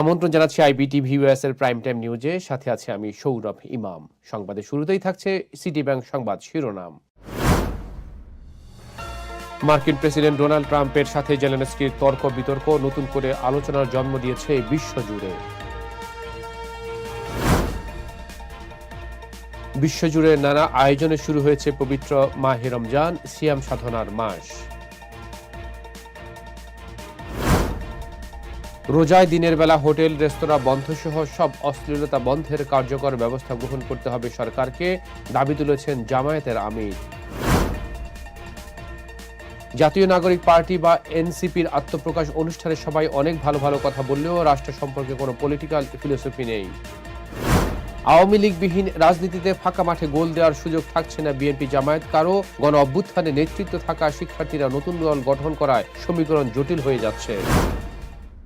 আমন্ত্রণ জানাচ্ছি আইবিটিভি এর প্রাইম টাইম নিউজে সাথে আছে আমি সৌরভ ইমাম। সংবাদের শুরুতেই থাকছে সিটি ব্যাংক সংবাদ শিরোনাম। মার্কিন প্রেসিডেন্ট ডোনাল্ড ট্রাম্পের সাথে জেলেনস্কির তর্ক বিতর্ক নতুন করে আলোচনার জন্ম দিয়েছে বিশ্বজুড়ে। বিশ্বজুড়ে নানা আয়োজনে শুরু হয়েছে পবিত্র মাহে রমজান, সিয়াম সাধনার মাস। রোজায় দিনের বেলা হোটেল, রেস্তোরাঁ বন্ধ সহ সব অশ্লীলতা বন্ধের কার্যকর ব্যবস্থা গ্রহণ করতে হবে সরকারকে, দাবি তুলেছেন জামায়াতের আমির। জাতীয় নাগরিক পার্টি বা এনসিপির আত্মপ্রকাশ অনুষ্ঠানে সবাই অনেক ভালো ভালো কথা বললেও রাষ্ট্র সম্পর্কে কোনো পলিটিক্যাল ফিলোসফি নেই। আওয়ামী লীগবিহীন রাজনীতিতে ফাঁকা মাঠে গোল দেওয়ার সুযোগ থাকছে না বিএনপি জামায়াত, কারও গণ অভ্যুত্থানে নেতৃত্ব থাকা শিক্ষার্থীরা নতুন দল গঠন করায় সমীকরণ জটিল হয়ে যাচ্ছে।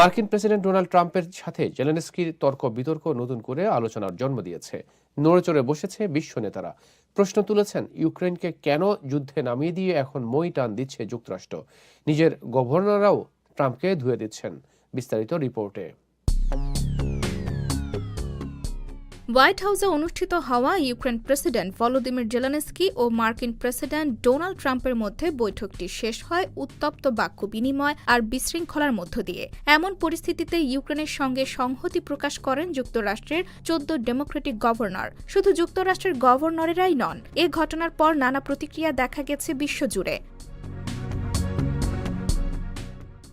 মার্কিন প্রেসিডেন্ট ডোনাল্ড ট্রাম্পের সাথে জেলেনস্কির তর্ক বিতর্ক নতুন করে আলোচনার জন্ম দিয়েছে। নড়েচড়ে বসেছে বিশ্ব নেতারা। প্রশ্ন তুলেছেন, ইউক্রেনকে কেন যুদ্ধে নামিয়ে দিয়ে এখন মই টান দিচ্ছে যুক্তরাষ্ট্র? নিজের গভর্নররাও ট্রাম্পকে ধুয়ে দিচ্ছেন বিস্তারিত রিপোর্টে। হোয়াইট হাউসে অনুষ্ঠিত হওয়া ইউক্রেন প্রেসিডেন্ট ভলোদিমির জেলানেস্কি ও মার্কিন প্রেসিডেন্ট ডোনাল্ড ট্রাম্পের মধ্যে বৈঠকটি শেষ হয় উত্তপ্ত বাক্য বিনিময় আর বিশৃঙ্খলার মধ্য দিয়ে। এমন পরিস্থিতিতে ইউক্রেনের সঙ্গে সংহতি প্রকাশ করেন যুক্তরাষ্ট্রের চোদ্দ ডেমোক্রেটিক গভর্নর। শুধু যুক্তরাষ্ট্রের গভর্নরেরাই নন, এ ঘটনার পর নানা প্রতিক্রিয়া দেখা গেছে বিশ্বজুড়ে।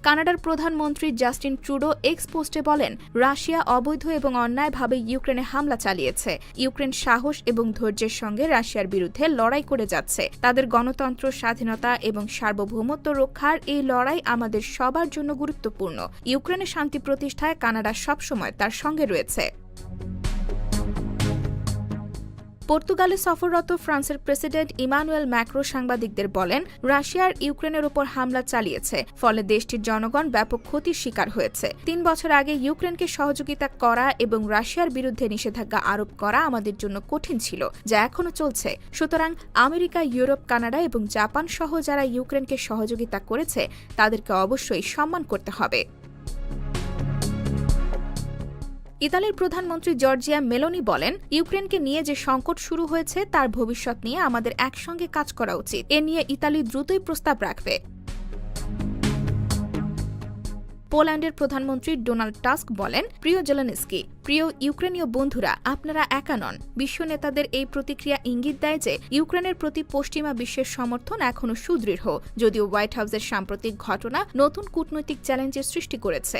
কানাডার প্রধানমন্ত্রী জাস্টিন ট্রুডো এক্স পোস্টে বলেন, রাশিয়া অবৈধ এবং অন্যায়ভাবে ইউক্রেনে হামলা চালিয়েছে। ইউক্রেন সাহস এবং ধৈর্যের সঙ্গে রাশিয়ার বিরুদ্ধে লড়াই করে যাচ্ছে। তাদের গণতন্ত্র, স্বাধীনতা এবং সার্বভৌমত্ব রক্ষার এই লড়াই আমাদের সবার জন্য গুরুত্বপূর্ণ। ইউক্রেনের শান্তি প্রতিষ্ঠায় কানাডা সবসময় তার সঙ্গে রয়েছে। পর্তুগালে সফররত ফ্রান্সের প্রেসিডেন্ট ইমানুয়েল ম্যাক্রো সাংবাদিকদের বলেন, রাশিয়ার ইউক্রেনের ওপর হামলা চালিয়েছে, ফলে দেশটির জনগণ ব্যাপক ক্ষতির শিকার হয়েছে। তিন বছর আগে ইউক্রেনকে সহযোগিতা করা এবং রাশিয়ার বিরুদ্ধে নিষেধাজ্ঞা আরোপ করা আমাদের জন্য কঠিন ছিল, যা এখনও চলছে। সুতরাং আমেরিকা, ইউরোপ, কানাডা এবং জাপান সহ যারা ইউক্রেনকে সহযোগিতা করেছে, তাদেরকে অবশ্যই সম্মান করতে হবে। ইতালির প্রধানমন্ত্রী জর্জিয়া মেলোনি বলেন, ইউক্রেনকে নিয়ে যে সংকট শুরু হয়েছে, তার ভবিষ্যৎ নিয়ে আমাদের একসঙ্গে কাজ করা উচিত। এ নিয়ে ইতালি দ্রুতই প্রস্তাব রাখবে। পোল্যান্ডের প্রধানমন্ত্রী ডোনাল্ড টাস্ক বলেন, প্রিয় জেলেনস্কি, প্রিয় ইউক্রেনীয় বন্ধুরা, আপনারা একা নন। বিশ্ব নেতাদের এই প্রতিক্রিয়া ইঙ্গিত দেয় যে, ইউক্রেনের প্রতি পশ্চিমা বিশ্বের সমর্থন এখনও সুদৃঢ়, যদিও হোয়াইট হাউসের সাম্প্রতিক ঘটনা নতুন কূটনৈতিক চ্যালেঞ্জের সৃষ্টি করেছে।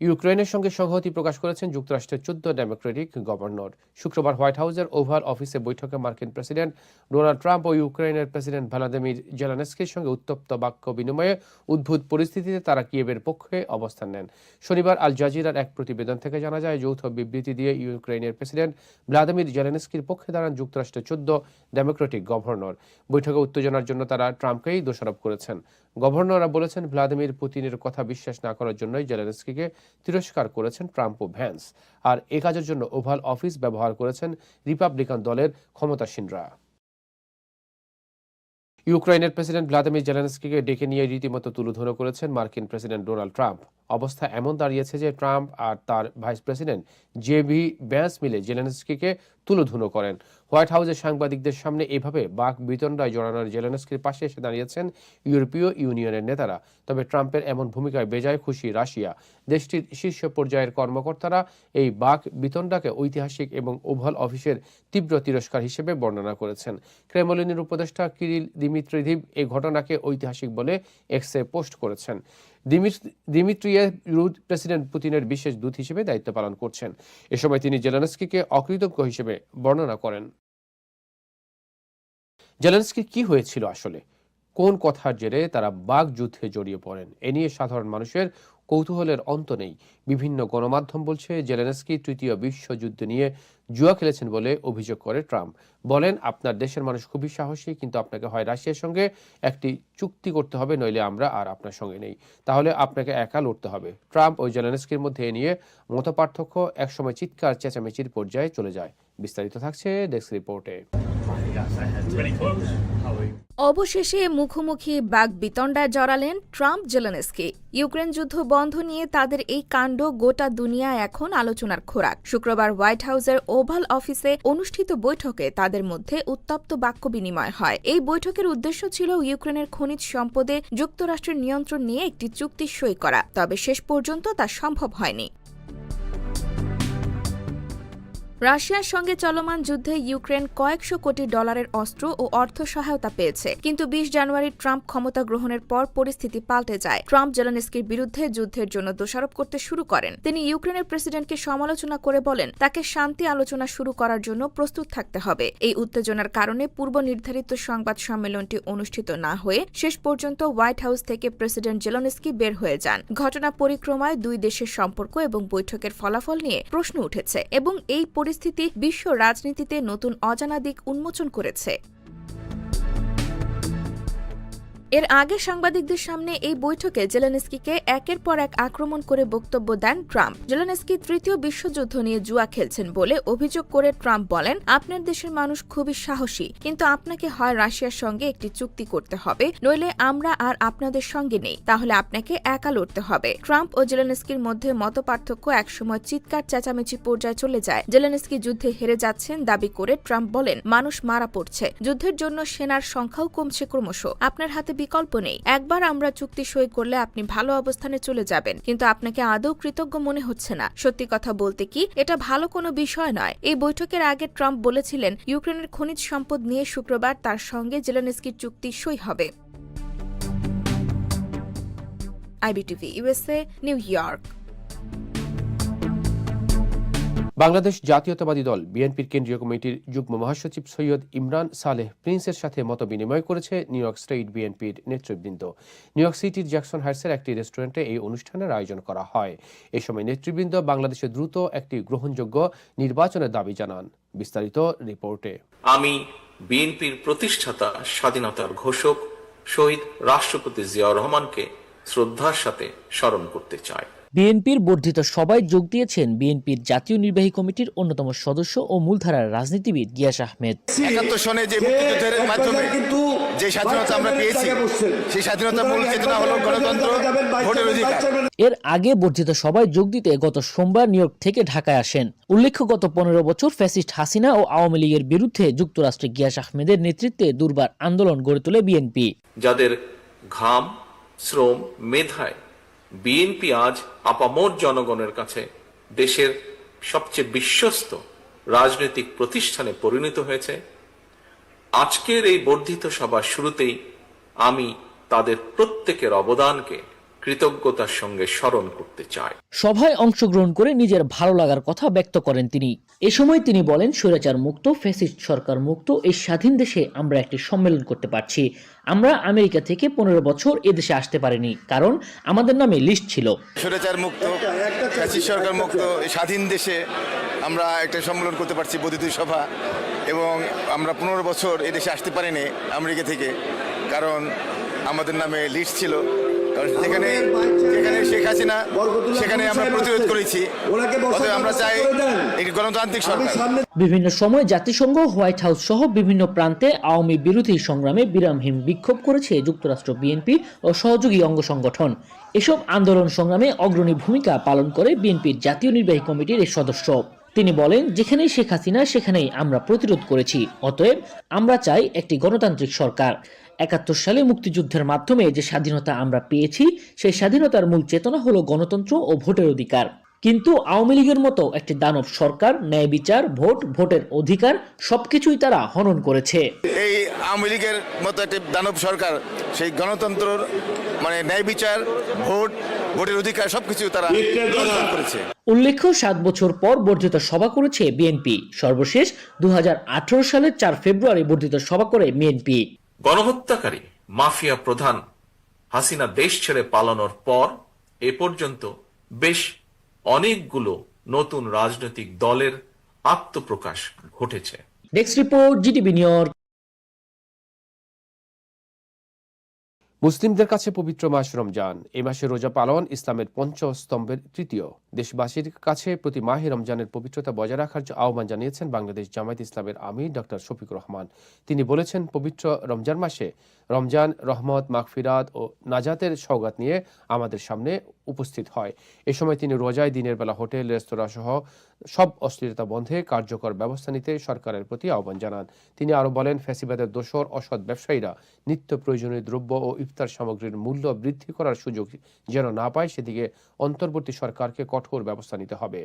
ইউক্রেনের সঙ্গে সংহতি প্রকাশ করেছেন যুক্তরাষ্ট্রের চোদ্দ ডেমোক্রেটিক গভর্নর। শুক্রবার হোয়াইট হাউসের ওভার অফিসে বৈঠকে মার্কিন প্রেসিডেন্ট ডোনাল্ড ট্রাম্প ও ইউক্রেনের প্রেসিডেন্ট ভ্লাদিমির জেলানেস্কির সঙ্গে উত্তপ্ত বাক্য বিনিময়ে উদ্ভূত পরিস্থিতিতে তারা কিয়েবের পক্ষে অবস্থান নেন। শনিবার আল জাজিরার এক প্রতিবেদন থেকে জানা যায়, যৌথ বিবৃতি দিয়ে ইউক্রেনের প্রেসিডেন্ট ভ্লাদিমির জেলেনস্কির পক্ষে দাঁড়ান যুক্তরাষ্ট্রের চোদ্দ ডেমোক্রেটিক গভর্নর। বৈঠকে উত্তেজনার জন্য তারা ট্রাম্পকেই দোষারোপ করেছেন। গভর্নররা বলেছেন, ভ্লাদিমির পুতিনের কথা বিশ্বাস না করার জন্যই জেলেনস্কিকে তিরস্কার করেছেন ট্রাম্প ও ভ্যান্স। আর এ কাজের জন্য ওভাল অফিস ব্যবহার করেছেন রিপাবলিকান দলের ক্ষমতাসীনরা। ইউক্রেনের প্রেসিডেন্ট ভ্লাদিমির জেলেনস্কিকে ডেকে নিয়ে রীতিমতো তুলোধনো করেছেন মার্কিন প্রেসিডেন্ট ডোনাল্ড ট্রাম্প। অবস্থা এমন দাঁড়িয়েছে যে ট্রাম্প আর তার ভাইস প্রেসিডেন্ট জেভি ব্যান্স মিলে জেলেনস্কিকে তুলোধুনো করেন। হোয়াইট হাউসের সাংবাদিকদের সামনে এভাবে বাক বিতণ্ডায় জড়ানোর জেলেনস্কির পাশে এসে দাঁড়িয়েছেন ইউরোপীয় ইউনিয়নের নেতারা। তবে ট্রাম্পের এমন ভূমিকায় বেজায় খুশি রাশিয়া। দেশটির শীর্ষ পর্যায়ের কর্মকর্তারা এই বাক বিতণ্ডাকে ঐতিহাসিক এবং ওভাল অফিসের তীব্র তিরস্কার হিসেবে বর্ণনা করেছেন। ক্রেমলিনের উপদেষ্টা কিরিল দিমিত্রিদিভ এই ঘটনাকে ঐতিহাসিক বলে এক্সে পোস্ট করেছেন। দিমিত্রিয়ে প্রেসিডেন্ট পুতিনের বিশেষ দূত হিসেবে দায়িত্ব পালন করছেন। এ সময় তিনি জেলেনস্কিকে অকৃতজ্ঞ হিসেবে বর্ণনা করেন। জেলেনস্কি কি হয়েছিল আসলে? কোন কথার জেরে তারা বাঘ যুদ্ধে জড়িয়ে পড়েন? এ নিয়ে সাধারণ মানুষের কৌতূহলের অন্ত নেই। বিভিন্ন গণমাধ্যম বলছে, জেলেনস্কি তৃতীয় বিশ্বযুদ্ধ নিয়ে জুয়া খেলেছেন বলে অভিযোগ করে ট্রাম্প। বলেন, আপনার দেশের মানুষ খুবই সাহসী, কিন্তু আপনাকে হয় রাশিয়ার সঙ্গে একটি চুক্তি করতে হবে, নইলে আমরা আর আপনার সঙ্গে নেই। তাহলে আপনাকে একা লড়তে হবে। ট্রাম্প ও জেলেনস্কির মধ্যে এ নিয়ে মতপার্থক্য একসময় চিৎকার, চেঁচামেচির পর্যায়ে চলে যায়। বিস্তারিত থাকছে ডেস্ক রিপোর্টে। অবশেষে মুখোমুখি বাঘ বিতণ্ডায় জড়ালেন ট্রাম্প জেলেনস্কি। ইউক্রেন যুদ্ধ বন্ধ নিয়ে তাদের এই কাণ্ড গোটা দুনিয়া এখন আলোচনার খোরাক। শুক্রবার হোয়াইট হাউসের ওভাল অফিসে অনুষ্ঠিত বৈঠকে তাদের মধ্যে উত্তপ্ত বাক্য বিনিময় হয়। এই বৈঠকের উদ্দেশ্য ছিল ইউক্রেনের খনিজ সম্পদে যুক্তরাষ্ট্রের নিয়ন্ত্রণ নিয়ে একটি চুক্তি সই করা, তবে শেষ পর্যন্ত তা সম্ভব হয়নি। রাশিয়ার সঙ্গে চলমান যুদ্ধে ইউক্রেন কয়েকশো কোটি ডলারের অস্ত্র ও অর্থ সহায়তা পেয়েছে। কিন্তু বিশ জানুয়ারি ট্রাম্প ক্ষমতা গ্রহণের পর পরিস্থিতি পাল্টে যায়। ট্রাম্প জেলেনস্কির বিরুদ্ধে যুদ্ধের জন্য দোষারোপ করতে শুরু করেন। তিনি ইউক্রেনের প্রেসিডেন্টকে সমালোচনা করে বলেন, তাকে শান্তি আলোচনা শুরু করার জন্য প্রস্তুত থাকতে হবে। এই উত্তেজনার কারণে পূর্ব নির্ধারিত সংবাদ সম্মেলনটি অনুষ্ঠিত না হয়ে শেষ পর্যন্ত হোয়াইট হাউস থেকে প্রেসিডেন্ট জেলনস্কি বের হয়ে যান। ঘটনা পরিক্রমায় দুই দেশের সম্পর্ক এবং বৈঠকের ফলাফল নিয়ে প্রশ্ন উঠেছে এবং এই পরিস্থিতি বিশ্ব রাজনীতিতে নতুন অজানা দিক উন্মোচন করেছে। এর আগে সাংবাদিকদের সামনে এই বৈঠকে জেলেনস্কিকে একের পর এক আক্রমণ করে বক্তব্য দেন ট্রাম্প। জেলেনস্কি তৃতীয় বিশ্বযুদ্ধ নিয়ে জুয়া খেলছেন বলে অভিযোগ করে ট্রাম্প বলেন, আপনার দেশের মানুষ খুবই সাহসী, কিন্তু আপনাকে হয় রাশিয়ার সঙ্গে একটি চুক্তি করতে হবে, নইলে আমরা আর আপনাদের সঙ্গে নেই, তাহলে আপনাকে একা লড়তে হবে। ট্রাম্প ও জেলেনস্কির মধ্যে মতপার্থক্য একসময় চিৎকার চেঁচামেচি পর্যায়ে চলে যায়। জেলেনস্কি যুদ্ধে হেরে যাচ্ছেন দাবি করে ট্রাম্প বলেন, মানুষ মারা পড়ছে, যুদ্ধের জন্য সেনার সংখ্যাও কমছে ক্রমশ। আপনার হাতে বিকল্প নেই। একবার আমরা চুক্তি সই করলে আপনি ভালো অবস্থানে চলে যাবেন। কিন্তু আপনাকে আদৌ কৃতজ্ঞ মনে হচ্ছে না। সত্যি কথা বলতে কি, এটা ভালো কোনো বিষয় নয়। এই বৈঠকের আগে ট্রাম্প বলেছিলেন, ইউক্রেনের খনিজ সম্পদ নিয়ে শুক্রবার তার সঙ্গে জেলেনস্কির চুক্তি সই হবে। IBTV USA New York. Bangladesh জাতীয়তাবাদী দল, বিএনপির কেন্দ্রীয় কমিটির যুগ্ম মহাসচিব সৈয়দ ইমরান সালেহ প্রিন্সের সাথে মত বিনিময় করেছে নিউ ইয়র্ক স্টেট বিএনপির নেতৃবৃন্দ। নিউ ইয়র্ক সিটির জ্যাকসন হাইটসের একটি রেস্টুরেন্টে এই অনুষ্ঠানের আয়োজন করা হয়। এ সময় নেতৃবৃন্দ বাংলাদেশে দ্রুত একটি গ্রহণযোগ্য নির্বাচনের দাবি জানান। বিস্তারিত রিপোর্টে। আমি বিএনপির প্রতিষ্ঠাতা, স্বাধীনতার ঘোষক, শহীদ রাষ্ট্রপতি জিয়াউর রহমানকে শ্রদ্ধার সাথে স্মরণ করতে চাই। বিএনপির বর্ধিত সভায় যোগ দিয়েছেন বিএনপির জাতীয় নির্বাহী কমিটির অন্যতম সদস্য ও মূলধারার রাজনীতিবিদ গিয়াস আহমেদ। একাত্তর সনে যে মুক্তিযুদ্ধের মাধ্যমে যে স্বাধীনতা আমরা পেয়েছি সেই স্বাধীনতার মূল চেতনা হলো গণতন্ত্র ভোটের অধিকার। এর আগে বর্ধিত সভায় যোগ দিতে গত সোমবার নিউ ইয়র্ক থেকে ঢাকায় আসেন। উল্লেখ্য গত পনেরো বছর ফ্যাসিস্ট হাসিনা ও আওয়ামী লীগের বিরুদ্ধে যুক্তরাষ্ট্রে গিয়াস আহমেদের নেতৃত্বে দুর্বার আন্দোলন গড়ে তোলে বিএনপি। যাদের ঘাম শ্রম মেধায় বিএনপি আজ আপামর জনগণের কাছে দেশের সবচেয়ে বিশ্বস্ত রাজনৈতিক প্রতিষ্ঠানে পরিণত হয়েছে। আজকের এই বর্ধিত সভার শুরুতেই আমি তাদের প্রত্যেকের অবদানকে কৃতজ্ঞতার সঙ্গে স্মরণ করতে চাই। সভায় অংশগ্রহণ করে নিজের ভালো লাগার কথা ব্যক্ত করেন তিনি। এ সময় তিনি বলেন স্বৈরাচার মুক্ত ফ্যাসিস্ট সরকার মুক্ত এই স্বাধীন দেশে আমরা একটি সম্মেলন করতে পারছি। আমরা আমেরিকা থেকে পনেরো বছর এদেশে আসতে পারিনি কারণ আমাদের নামে লিস্ট ছিল। স্বৈরাচার মুক্ত ফ্যাসিস্ট সরকার মুক্ত স্বাধীন দেশে আমরা একটা সম্মেলন করতে পারছি বর্ধিত সভা এবং আমরা পনেরো বছর এই দেশে আসতে পারিনি আমেরিকা থেকে কারণ আমাদের নামে লিস্ট ছিল। কারণ যেখানে যেখানে শেখ হাসিনা সেখানে আমরা প্রতিরোধ করেছি। অতএব আমরা চাই একটি গণতান্ত্রিক সরকার। বিভিন্ন সময় জাতিসংঘ হোয়াইট হাউস সহ বিভিন্ন প্রান্তে আওয়ামী বিরোধী সংগ্রামে বিরামহীন বিক্ষোভ করেছে যুক্তরাষ্ট্র বিএনপি ও সহযোগী অঙ্গ সংগঠন। এসব আন্দোলন সংগ্রামে অগ্রণী ভূমিকা পালন করে বিএনপির জাতীয় নির্বাহী কমিটির এই সদস্য। তিনি বলেন যেখানেই শেখ হাসিনা সেখানেই আমরা প্রতিরোধ করেছি। অতএব আমরা চাই একটি গণতান্ত্রিক সরকার। একাত্তর সালে মুক্তিযুদ্ধের মাধ্যমে যে স্বাধীনতা আমরা পেয়েছি সেই স্বাধীনতার মূল চেতনা হলো গণতন্ত্র ও ভোটের অধিকার। কিন্তু আওয়ামী লীগের মতো একটি দানব সরকার ন্যায় বিচার ভোট ভোটের অধিকার সবকিছুই তারা হনন করেছে। এই আওয়ামী লীগের মতো একটি দানব সরকার সেই গণতন্ত্র মানে ন্যায় বিচার ভোট ভোটের অধিকার সবকিছু তারা করেছে। উল্লেখ্য সাত বছর পর বর্ধিত সভা করেছে বিএনপি। সর্বশেষ দু হাজার আঠারো সালের চার ফেব্রুয়ারি বর্ধিত সভা করে বিএনপি। গণহত্যাকারী মাফিয়া প্রধান হাসিনা দেশ ছেড়ে পালানোর পর এ পর্যন্ত বেশ অনেকগুলো নতুন রাজনৈতিক দলের আত্মপ্রকাশ ঘটেছে। নেক্সট রিপোর্ট জিটিভি নিউ মুসলিমদের কাছে পবিত্র মাস রমজান। এই মাসে রোজা পালন ইসলামের পঞ্চস্তম্ভের তৃতীয়। দেশবাসীর কাছে প্রতি মাহে রমজানের পবিত্রতা বজায় রাখার আহ্বান জানিয়েছেন বাংলাদেশ জামায়াত ইসলামের আমির ডক্টর শফিকুর রহমান। তিনি বলেছেন, পবিত্র রমজান মাসে রমজান, রহমত, মাগফিরাত ও নাজাতের সওগাত নিয়ে আমাদের সামনে উপস্থিত হয়। এ সময় তিনি রোজায় দিনের বেলা হোটেল, রেস্তোরাঁ সহ সব অশ্লীলতা বন্ধে কার্যকর ব্যবস্থা নিতে সরকারের প্রতি আহ্বান জানান। তিনি আরও বলেন, ফ্যাসিবাদের দোসর অসৎ ব্যবসায়ীরা নিত্য প্রয়োজনীয় দ্রব্য ও ইফতার সামগ্রীর মূল্য বৃদ্ধি করার সুযোগ যেন না পায়, সেদিকে অন্তর্বর্তী সরকারকে কঠোর ব্যবস্থা নিতে হবে।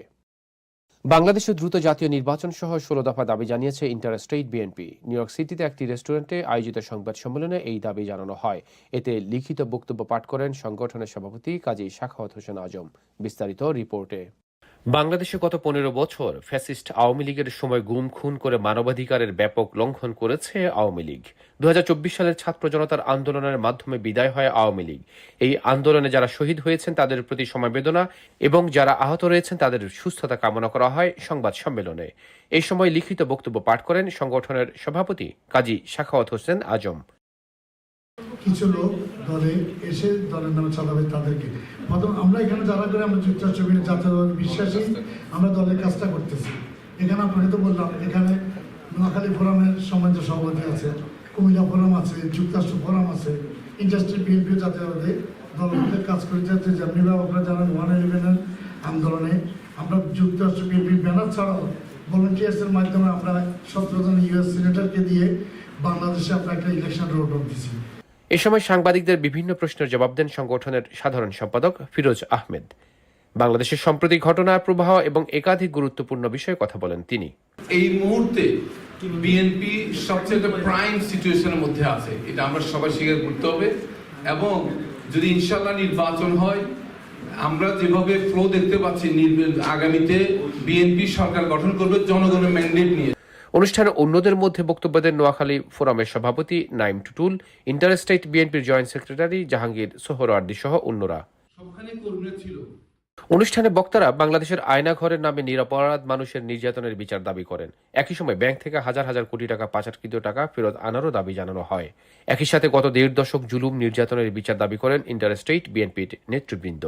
বাংলাদেশে দ্রুত জাতীয় নির্বাচন সহ ষোলো দফা দাবি জানিয়েছে inter state BNP. New York সিটিতে একটি রেস্টুরেন্টে আয়োজিত সংবাদ সম্মেলনে এই দাবি জানানো হয়। এতে লিখিত বক্তব্য পাঠ করেন সংগঠনের সভাপতি কাজী শাখাওয়াত হোসেন আজম। বিস্তারিত রিপোর্টে। বাংলাদেশে গত পনেরো বছর ফ্যাসিস্ট আওয়ামী লীগের সময় গুম, খুন করে মানবাধিকারের ব্যাপক লঙ্ঘন করেছে আওয়ামী লীগ। দু হাজার চব্বিশ সালের ছাত্র জনতার আন্দোলনের মাধ্যমে বিদায় হয় আওয়ামী লীগ। এই আন্দোলনে যারা শহীদ হয়েছেন, তাদের প্রতি সমবেদনা এবং যারা আহত রয়েছেন, তাদের সুস্থতা কামনা করা হয় সংবাদ সম্মেলনে। এই সময় লিখিত বক্তব্য পাঠ করেন সংগঠনের সভাপতি কাজী শাখাওয়াত হোসেন আজম। কিছু লোক দলে এসে দলের নামে চালাবে তাদেরকে। প্রথম আমরা এখানে যারা করে আমরা যুক্তরাষ্ট্র জাতীয় বিশ্বাসী, আমরা দলের কাজটা করতেছি। এখানে আপনাকে তো বললাম, এখানে নোয়াখালী ফোরামের সমাজ সভাপতি আছে, কুমিল্লা ফোরাম আছে, যুক্তরাষ্ট্র ফোরাম আছে, ইন্ডাস্ট্রি বিএনপি জাতীয়বাদী দলগুলোতে কাজ করে যাচ্ছে। যেমনিভাবে আপনারা জানেন ওয়ান ইলেভেনের আন্দোলনে আমরা যুক্তরাষ্ট্র বিএনপি ব্যানার ছাড়াও ভলেন্টিয়ার্সের মাধ্যমে আমরা সতেরো জন ইউএস সিনেটরকে দিয়ে বাংলাদেশে আমরা একটা ইলেকশন রোড দিচ্ছি এ সময় সাংবাদিকদের বিভিন্ন প্রশ্নের জবাব দেন সংগঠনের সাধারণ সম্পাদক ফিরোজ আহমেদ। বাংলাদেশের সম্প্রতি ঘটনার প্রবাহ এবং একাধিক গুরুত্বপূর্ণ বিষয়ে কথা বলেন তিনি। এই মুহূর্তে বিএনপি সবচেয়ে প্রাইম সিচুয়েশনের মধ্যে আছে। এটা আমরা সবাই স্বীকার করতে হবে। এবং যদি ইনশাল্লাহ নির্বাচন হয়, আমরা যেভাবে ফ্লো দেখতে পাচ্ছি আগামীতে বিএনপি সরকার গঠন করবে, জনগণের ম্যান্ডেট নিয়ে। অনুষ্ঠানে অন্যদের মধ্যে বক্তব্য দেন নোয়াখালী ফোরামের সভাপতি নাইম টুটুল ইন্টারস্টেট বিএনপির জয়েন্ট সেক্রেটারি জাহাঙ্গীর সোহরাওয়ার্দী সহ অন্যরা। অনুষ্ঠানে বক্তারা বাংলাদেশের আয়নাঘরের নামে নিরাপরাধ মানুষের নির্যাতনের বিচার দাবি করেন। একই সময় ব্যাংক থেকে হাজার হাজার কোটি টাকা পাচারকৃত টাকা ফেরত আনারও দাবি জানানো হয়। একই সাথে গত দেড় দশক জুলুম নির্যাতনের বিচার দাবি করেন ইন্টারস্টেট বিএনপির নেতৃবৃন্দ।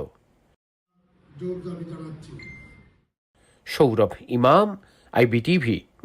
জোর দাবি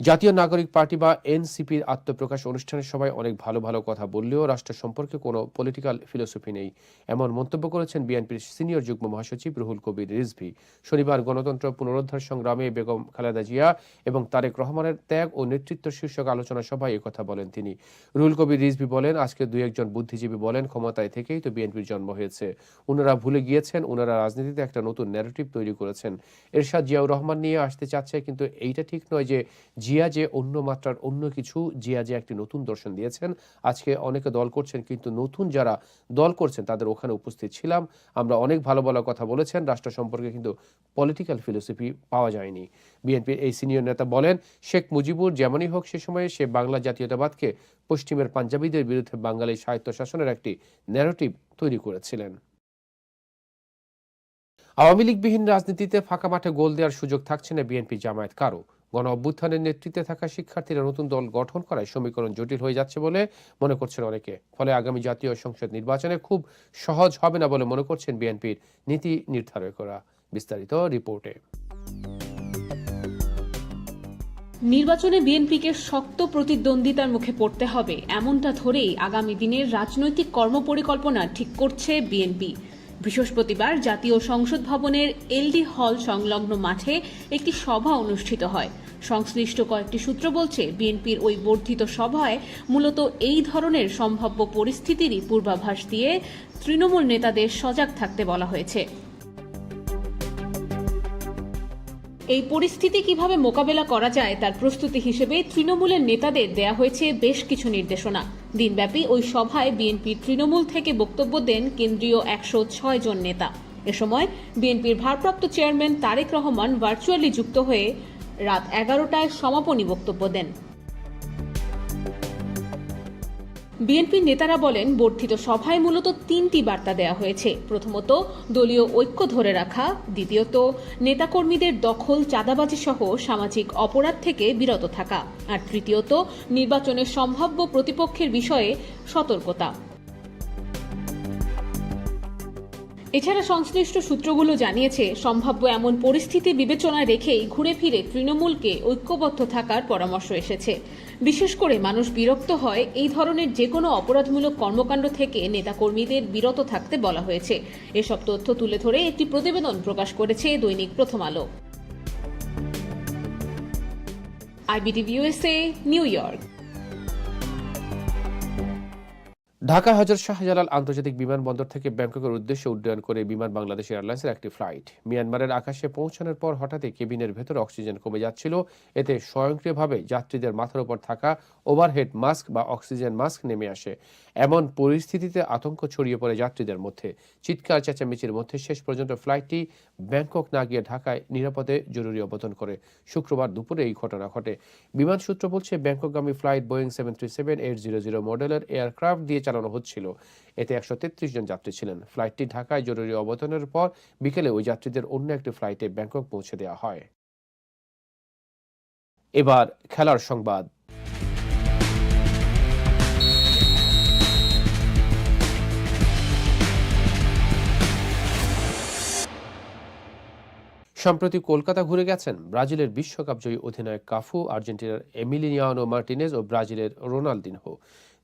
জাতীয় নাগরিক পার্টি বা এনসিপির আত্মপ্রকাশ অনুষ্ঠানের সবাই অনেক ভালো ভালো কথা বললেও রাষ্ট্র সম্পর্কে কোনো পলিটিক্যাল ফিলোসফি নেই। এমন মন্তব্য করেছেন বিএনপির সিনিয়র যুগ্ম মহাসচিব রুহুল কবির রিজভি। শনিবার গণতন্ত্র পুনরুদ্ধার সংগ্রামে বেগম খালেদা জিয়া এবং তারেক রহমানের ত্যাগ ও নেতৃত্ব শীর্ষক আলোচনা সভায় কথা বলেন তিনি। রুহুল কবির রিজভি বলেন, আজকে দুই একজন বুদ্ধিজীবী বলেন, ক্ষমতায় থেকেই তো বিএনপির জন্ম হয়েছে। ওনারা ভুলে গিয়েছেন ওনারা রাজনীতিতে একটা নতুন ন্যারেটিভ তৈরি করেছেন। এরশাদ জিয়াউর রহমান নিয়ে আসতে চাচ্ছে, কিন্তু এইটা ঠিক নয় যে জিয়া যে অন্য মাত্রার অন্য কিছু, জিয়া যে একটি নতুন দর্শন দিয়েছেন, আজকে অনেকে দল করছেন, কিন্তু নতুন যারা দল করছেন, তাদের ওখানে উপস্থিত ছিলাম। আমরা অনেক ভালো ভালো কথা বলেছেন, রাষ্ট্র সম্পর্কে কিন্তু পলিটিক্যাল ফিলোসফি পাওয়া যায়নি। বিএনপির এই সিনিয়র নেতা বলেন, শেখ মুজিবুর যেমনই হোক সে সময়ে সে বাংলা জাতীয়তাবাদকে পশ্চিমের পাঞ্জাবিদের বিরুদ্ধে বাঙালি সাহিত্য শাসনের একটি ন্যারেটিভ তৈরি করেছিলেন। আওয়ামী লীগবিহীন রাজনীতিতে ফাঁকা মাঠে গোল দেওয়ার সুযোগ থাকছে না বিএনপি জামায়াত কারও গণ অভ্যুত্থানের নেতৃত্বে থাকা শিক্ষার্থীরা নতুন দল গঠন করায় সমীকরণ জটিল হয়ে যাচ্ছে বলে মনে করছেন অনেকে। ফলে আগামী জাতীয় সংসদ নির্বাচনে খুব সহজ হবে না বলে মনে করছেন বিএনপির নীতি নির্ধারকরা। বিস্তারিত রিপোর্টে। নির্বাচনে বিএনপিকে শক্ত প্রতিদ্বন্দ্বিতার মুখে পড়তে হবে। এমনটা ধরেই আগামী দিনের রাজনৈতিক কর্মপরিকল্পনা ঠিক করছে বিএনপি। বৃহস্পতিবার জাতীয় সংসদ ভবনের এলডি হল সংলগ্ন মাঠে একটি সভা অনুষ্ঠিত হয়। সংশ্লিষ্ট কয়েকটি সূত্র বলছে, বিএনপির ওই বর্ধিত সভায় মূলত এই ধরনের সম্ভাব্য পরিস্থিতিরই পূর্বাভাস দিয়ে তৃণমূল নেতাদের সজাগ থাকতে বলা হয়েছে। এই পরিস্থিতি কীভাবে মোকাবেলা করা যায় তার প্রস্তুতি হিসেবে তৃণমূলের নেতাদের দেয়া হয়েছে বেশ কিছু নির্দেশনা। দিনব্যাপী ওই সভায় বিএনপির তৃণমূল থেকে বক্তব্য দেন কেন্দ্রীয় একশো ছয় জন নেতা। এ সময় বিএনপির ভারপ্রাপ্ত চেয়ারম্যান তারেক রহমান ভার্চুয়ালি যুক্ত হয়ে রাত এগারোটায় সমাপনী বক্তব্য দেন। বিএনপির নেতারা বলেন, বর্ধিত সভায় মূলত তিনটি বার্তা দেওয়া হয়েছে। প্রথমত, দলীয় ঐক্য ধরে রাখা। দ্বিতীয়ত, নেতাকর্মীদের দখল, চাঁদাবাজি সহ সামাজিক অপরাধ থেকে বিরত থাকা। আর তৃতীয়ত, নির্বাচনের সম্ভাব্য প্রতিপক্ষের বিষয়ে সতর্কতা। এছাড়া সংশ্লিষ্ট সূত্রগুলো জানিয়েছে, সম্ভাব্য এমন পরিস্থিতি বিবেচনায় রেখেই ঘুরে ফিরে তৃণমূলকে ঐক্যবদ্ধ থাকার পরামর্শ এসেছে। বিশেষ করে মানুষ বিরক্ত হয় এই ধরনের যে কোনো অপরাধমূলক কর্মকাণ্ড থেকে নেতাকর্মীদের বিরত থাকতে বলা হয়েছে। এসব তথ্য তুলে ধরে একটি প্রতিবেদন প্রকাশ করেছে দৈনিক Prothom Alo. IBTV USA New York. Dhaka Hazrat Shahjalal আন্তর্জাতিক বিমানবন্দর থেকে ব্যাংককের উদ্দেশ্যে উড্ডয়ন করে বিমান বাংলাদেশ এয়ারলাইন্সের একটি ফ্লাইট। মিয়ানমারের আকাশে পৌঁছানোর পর হঠাৎই কেবিনের ভেতর অক্সিজেন কমে যাচ্ছিল। এতে স্বয়ংক্রিয়ভাবে যাত্রীদের মাথার উপর থাকা ওভারহেড মাস্ক বা অক্সিজেন মাস্ক নেমে আসে। এমন পরিস্থিতিতে আতঙ্ক ছড়িয়ে পড়ে যাত্রীদের মধ্যে। চিৎকার, চেঁচামেচির মধ্যে শেষ পর্যন্ত ফ্লাইটটি ব্যাংকক না গিয়ে ঢাকায় নিরাপদে জরুরি অবতরণ করে। শুক্রবার দুপুরে এই ঘটনা ঘটে। বিমান সূত্র বলছে, ব্যাংককগামী flight Boeing seven three seven eight zero zero মডেলের এয়ারক্রাফট দিয়ে চালানো হচ্ছিল। এতে একশো তেত্রিশ জন যাত্রী ছিলেন। ফ্লাইটটি ঢাকায় জরুরি অবতরণের পর বিকেলে ওই যাত্রীদের অন্য একটি ফ্লাইটে ব্যাংকক পৌঁছে দেওয়া হয়। এবার খেলার সংবাদ। সম্প্রতি কলকাতা ঘুরে গেছেন ব্রাজিলের বিশ্বকাপ জয়ী অধিনায়ক কাফু, আর্জেন্টিনার এমিলিয়ানো মার্টিনেজ ও ব্রাজিলের রোনালদিনহো।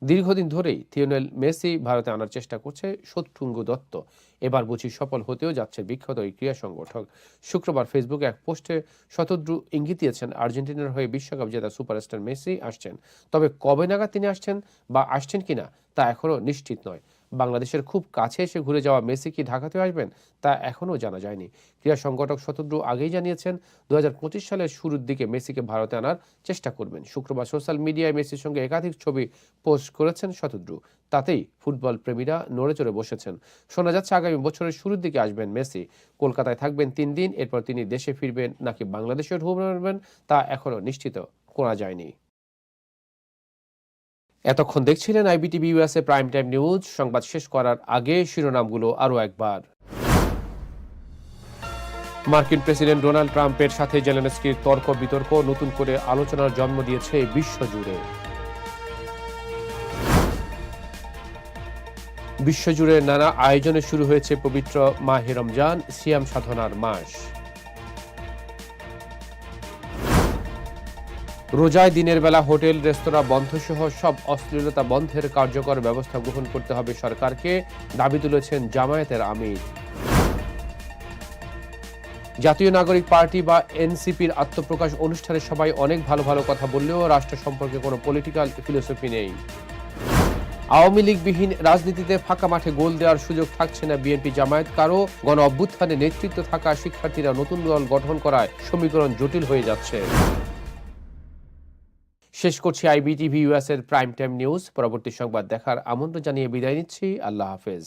দীর্ঘদিন ধরেই থিওনেল মেসি ভারতে আনার চেষ্টা করছে শত্রুঙ্গ দত্ত। এবার বুঝি সফল হতেও যাচ্ছে বিখ্যাত এই ক্রীড়া সংগঠক। শুক্রবার ফেসবুকে এক পোস্টে শতদ্রু ইঙ্গিত দিয়েছেন, আর্জেন্টিনার হয়ে বিশ্বকাপ জেতা সুপারস্টার মেসি আসছেন। তবে কবে নাগাদ তিনি আসছেন বা আসছেন কিনা তা এখনও নিশ্চিত নয়। বাংলাদেশের খুব কাছে এসে ঘুরে যাওয়া মেসি কি ঢাকাতে আসবেন তা এখনও জানা যায়নি। ক্রীড়া সংগঠক শতদ্রু আগেই জানিয়েছেন দু হাজার পঁচিশ সালের শুরুর দিকে মেসিকে ভারতে আনার চেষ্টা করবেন। শুক্রবার সোশ্যাল মিডিয়ায় মেসির সঙ্গে একাধিক ছবি পোস্ট করেছেন শতদ্রু। তাতেই ফুটবল প্রেমীরা নড়ে চড়ে বসেছেন। শোনা যাচ্ছে আগামী বছরের শুরুর দিকে আসবেন মেসি। কলকাতায় থাকবেন তিন দিন, এরপর তিনি দেশে ফিরবেন নাকি বাংলাদেশে ঢুকবেন তা এখনও নিশ্চিত করা যায়নি। এতক্ষণ দেখছিলেন IBTV USA prime time news. সংবাদ শেষ করার আগে শিরোনামগুলো আরও একবার। মার্কিন প্রেসিডেন্ট ডোনাল্ড ট্রাম্পের সাথে জেলেনস্কির তর্ক বিতর্ক নতুন করে আলোচনার জন্ম দিয়েছে বিশ্বজুড়ে। বিশ্বজুড়ে নানা আয়োজনে শুরু হয়েছে পবিত্র মাহে রমজান, সিয়াম সাধনার মাস। রোজায় দিনের বেলা হোটেল, রেস্তোরাঁ বন্ধ সহ সব অশ্লীলতা বন্ধের কার্যকর ব্যবস্থা গ্রহণ করতে হবে সরকারকে, দাবি তুলেছেন জামায়াতের আমির। জাতীয় নাগরিক পার্টি বা এনসিপির আত্মপ্রকাশ অনুষ্ঠানে সবাই অনেক ভালো ভালো কথা বললেও রাষ্ট্র সম্পর্কে কোনো পলিটিক্যাল ফিলোসফি নেই। আওয়ামী লীগবিহীন রাজনীতিতে ফাঁকা মাঠে গোল দেওয়ার সুযোগ থাকছে না বিএনপি জামায়াত কারও গণ অভ্যুত্থানে নেতৃত্ব থাকা শিক্ষার্থীরা নতুন দল গঠন করায় সমীকরণ জটিল হয়ে যাচ্ছে। শেষ করছি আইবিটিভি ইউএস এর প্রাইম টাইম নিউজ পরবর্তী সংবাদ দেখার আমন্ত্রণ জানিয়ে বিদায় নিচ্ছি। আল্লাহ হাফেজ।